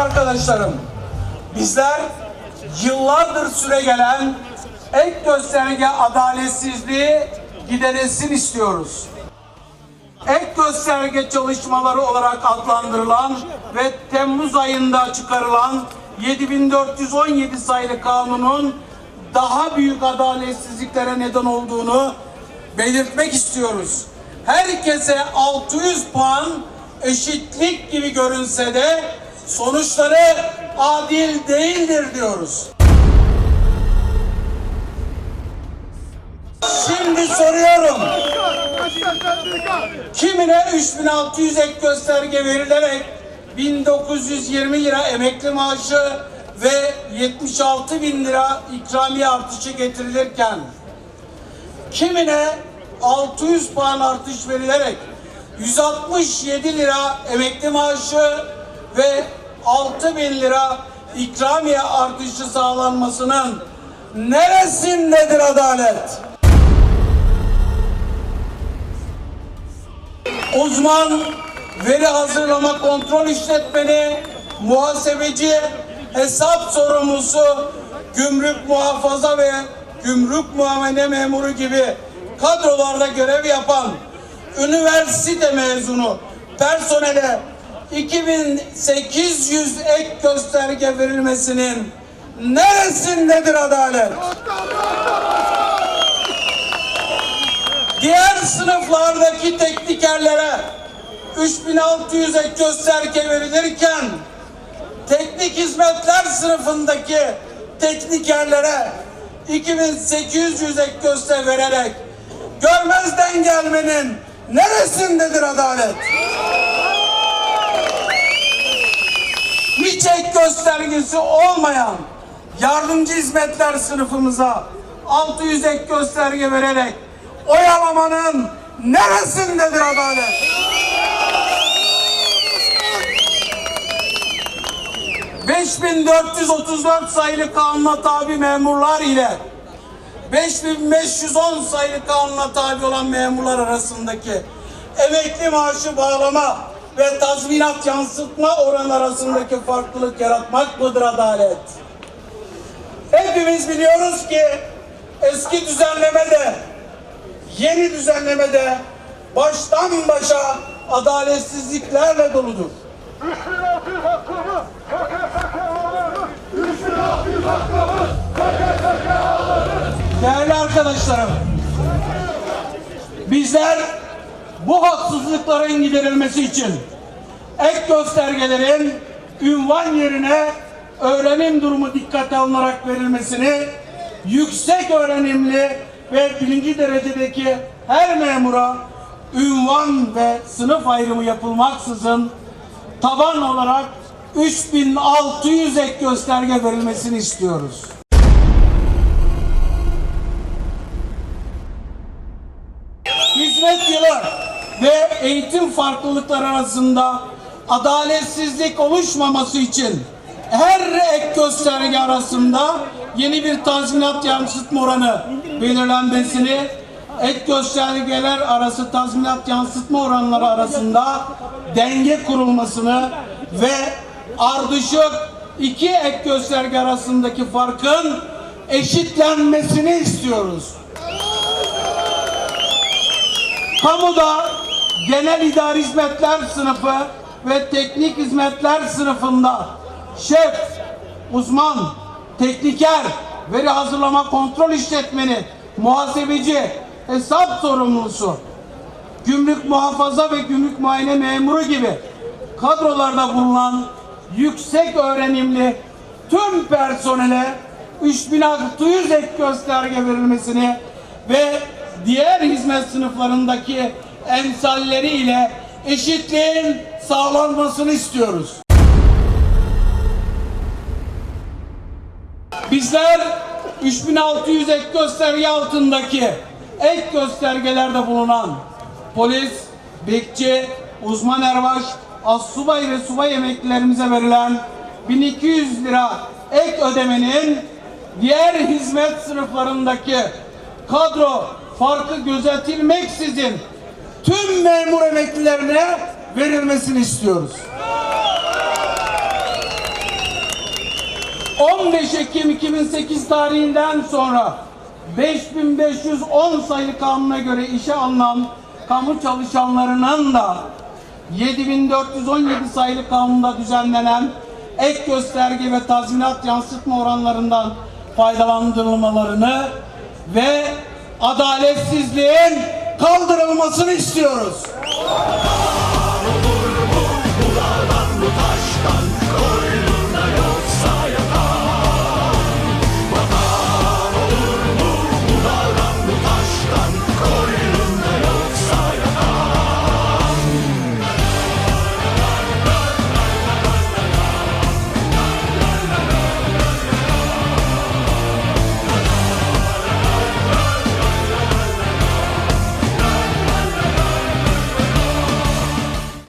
arkadaşlarım, bizler yıllardır süre gelen ek gösterge adaletsizliği giderilsin istiyoruz. Ek gösterge çalışmaları olarak adlandırılan ve Temmuz ayında çıkarılan 7417 sayılı kanunun daha büyük adaletsizliklere neden olduğunu belirtmek istiyoruz. Herkese 600 puan eşitlik gibi görünse de sonuçları adil değildir diyoruz. Şimdi soruyorum. Kimine 3600 ek gösterge verilerek 1920 lira emekli maaşı ve 76 bin lira ikramiye artışı getirilirken kimine 600 puan artış verilerek 167 lira emekli maaşı ve 6 bin lira ikramiye artışı sağlanmasının neresindedir adalet? uzman, veri hazırlama kontrol işletmeni, muhasebeci, hesap sorumlusu, gümrük muhafaza ve gümrük muamele memuru gibi kadrolarda görev yapan üniversite mezunu personele 2800 ek gösterge verilmesinin neresindedir adalet? Diğer sınıflardaki teknikerlere 3600 ek gösterge verilirken teknik hizmetler sınıfındaki teknikerlere 2800 ek göster vererek görmezden gelmenin neresindedir adalet? Hiç ek göstergesi olmayan yardımcı hizmetler sınıfımıza 600 ek gösterge vererek oyalamanın neresindedir adalet? ...5434 sayılı kanuna tabi memurlar ile... ...5510 sayılı kanuna tabi olan memurlar arasındaki... ...emekli maaşı bağlama ve tazminat yansıtma oranı arasındaki farklılık yaratmak mıdır adalet? Hepimiz biliyoruz ki eski düzenlemede yeni düzenlemede baştan başa adaletsizliklerle doludur. 3600 hakkımı KKK alırız. 3600 hakkımı KKK alırız. Değerli arkadaşlarım, bizler bu haksızlıkların giderilmesi için ek göstergelerin ünvan yerine öğrenim durumu dikkate alınarak verilmesini yüksek öğrenimli ve birinci derecedeki her memura ünvan ve sınıf ayrımı yapılmaksızın taban olarak 3600 ek gösterge verilmesini istiyoruz. hizmet yılı ve eğitim farklılıkları arasında adaletsizlik oluşmaması için her ek gösterge arasında yeni bir tazminat yansıtma oranı belirlenmesini, ek göstergeler arası tazminat yansıtma oranları arasında denge kurulmasını ve ardışık iki ek gösterge arasındaki farkın eşitlenmesini istiyoruz. Kamuda genel idari hizmetler sınıfı ve teknik hizmetler sınıfında şef, uzman, tekniker, veri hazırlama kontrol işletmeni, muhasebeci, hesap sorumlusu, gümrük muhafaza ve gümrük muayene memuru gibi kadrolarda bulunan yüksek öğrenimli tüm personele 3600 ek gösterge verilmesini ve diğer hizmet sınıflarındaki emsalleri ile eşitliğin sağlanmasını istiyoruz. Bizler 3600 ek gösterge altındaki ek göstergelerde bulunan polis, bekçi, uzman erbaş, assubay ve subay emeklilerimize verilen 1200 lira ek ödemenin diğer hizmet sınıflarındaki kadro farkı gözetilmeksizin tüm memur emeklilerine verilmesini istiyoruz. 15 Ekim 2008 tarihinden sonra 5510 sayılı kanuna göre işe alınan kamu çalışanlarının da 7417 sayılı kanunda düzenlenen ek gösterge ve tazminat yansıtma oranlarından faydalandırılmalarını ve adaletsizliğin kaldırılmasını istiyoruz. Bu taştan, koy